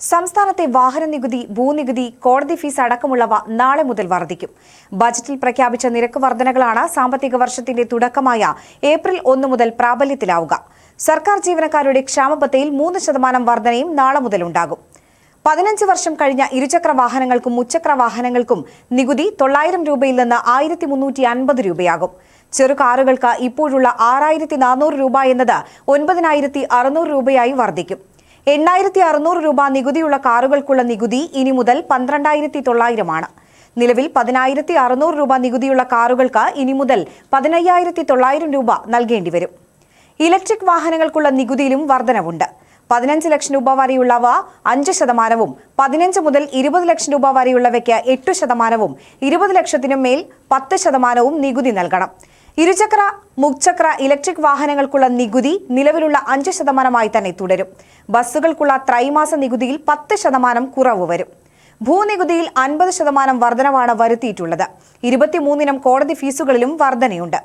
സംസ്ഥാനത്തെ വാഹന നികുതി ഭൂനികുതി കോടതി ഫീസ് അടക്കമുള്ളവ നാളെ മുതൽ വർദ്ധിക്കും. ബജറ്റിൽ പ്രഖ്യാപിച്ച നിരക്ക് വർധനകളാണ് സാമ്പത്തിക വർഷത്തിന്റെ തുടക്കമായ ഏപ്രിൽ ഒന്ന് മുതൽ പ്രാബല്യത്തിലാവുക. സർക്കാർ ജീവനക്കാരുടെ ക്ഷാമബത്തയിൽ മൂന്ന് ശതമാനം വർധനയും നാളെ മുതലുണ്ടാകും പതിനഞ്ച് വർഷം കഴിഞ്ഞ ഇരുചക്ര വാഹനങ്ങൾക്കും മുച്ചക്ര വാഹനങ്ങൾക്കും നികുതി തൊള്ളായിരം രൂപയിൽ നിന്ന് ആയിരത്തി മുന്നൂറ്റി അൻപത് രൂപയാകും. ചെറു കാറുകൾക്ക് ഇപ്പോഴുള്ള ആറായിരത്തി നാനൂറ് രൂപ എന്നത് ഒൻപതിനായിരത്തി അറുന്നൂറ് രൂപയായി വർദ്ധിക്കും. എണ്ണായിരത്തി അറുന്നൂറ് രൂപ നികുതിയുള്ള കാറുകൾക്കുള്ള നികുതി ഇനി മുതൽ പന്ത്രണ്ടായിരത്തി തൊള്ളായിരമാണ് നിലവിൽ പതിനായിരത്തി അറുന്നൂറ് രൂപ നികുതിയുള്ള കാറുകൾക്ക് ഇനി മുതൽ പതിനയ്യായിരത്തി തൊള്ളായിരം രൂപ നൽകേണ്ടി വരും. ഇലക്ട്രിക് വാഹനങ്ങൾക്കുള്ള നികുതിയിലും വർധനവുണ്ട്. പതിനഞ്ച് ലക്ഷം രൂപ വരെയുള്ളവ അഞ്ച് ശതമാനവും പതിനഞ്ച് മുതൽ ഇരുപത് ലക്ഷം രൂപ വരെയുള്ളവയ്ക്ക് എട്ട് ശതമാനവും ഇരുപത് ലക്ഷത്തിനും മേൽ പത്ത് ശതമാനവും നികുതി നൽകണം. ഇരുചക്ര മുക്ചക്ര ഇലക്ട്രിക് വാഹനങ്ങൾക്കുള്ള നികുതി നിലവിലുള്ള അഞ്ച് ശതമാനമായി തന്നെ തുടരും. ബസ്സുകൾക്കുള്ള ത്രൈമാസ നികുതിയിൽ പത്ത് ശതമാനം കുറവ് വരും. ഭൂനികുതിയിൽ അൻപത് ശതമാനം വർധനവാണ് വരുത്തിയിട്ടുള്ളത്. ഇരുപത്തിമൂന്നിനം കോടതി ഫീസുകളിലും വർധനയുണ്ട്.